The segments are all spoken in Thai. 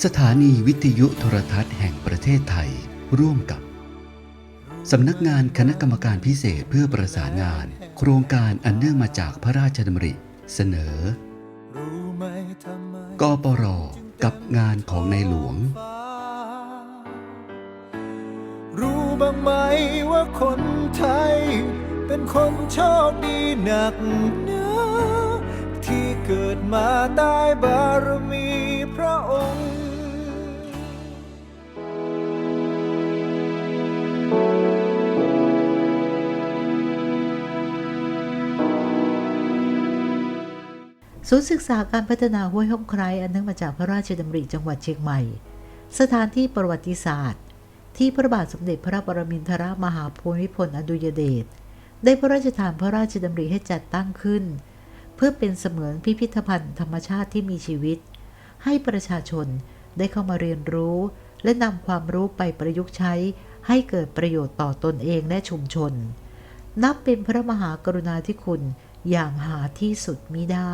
สถานีวิทยุโทรทัศน์แห่งประเทศไทยร่วมกับ สำนักงานคณะกรรมการพิเศษเพื่อประสานงาน โครงการอันเนื่องมาจากพระราชดำริ เสนอกปรกับงานของในหลวง รู้บ้างไหมว่าคนไทย เป็นคนโชคดีหนักหนาที่เกิดมาใต้บารมี ศูนย์ศึกษาการพัฒนาห้วยห้องไครอันเนื่องมาจากพระราชดำริจังหวัดเชียงใหม่ สถานที่ประวัติศาสตร์ ที่พระบาทสมเด็จพระปรมินทรมหาภูมิพลอดุยเดชได้พระราชทานพระราชดำริให้จัดตั้งขึ้น เพื่อเป็นเสมือนพิพิธภัณฑ์ธรรมชาติที่มีชีวิต ให้ประชาชนได้เข้ามาเรียนรู้ และนำความรู้ไปประยุกต์ใช้ ให้เกิดประโยชน์ต่อตนเองและชุมชน นับเป็นพระมหากรุณาธิคุณ อย่างหาที่สุดมิได้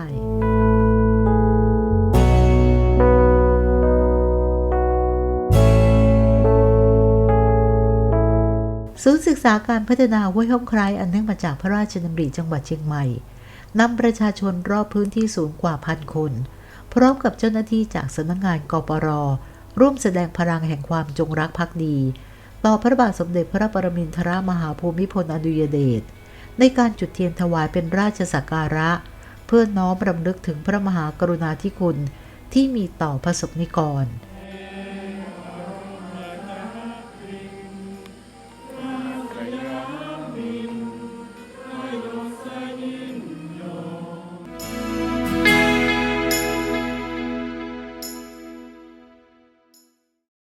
ศูนย์ศึกษาการพัฒนาห้วยห้องไครอันเนื่องมาจากพระราชดำริจังหวัดเชียงใหม่นำประชาชนรอบพื้นที่สูงกว่าพันคน พร้อมกับเจ้าหน้าที่จากสำนักงานกปร ร่วมแสดงพลังแห่งความจงรักภักดี ต่อพระบาทสมเด็จพระปรมินทรมหาภูมิพลอดุลยเดช ในการจุดเทียนถวายเป็นราชสักการะ เพื่อน้อมรำลึกถึงพระมหากรุณาธิคุณที่มีต่อพระสบนิกร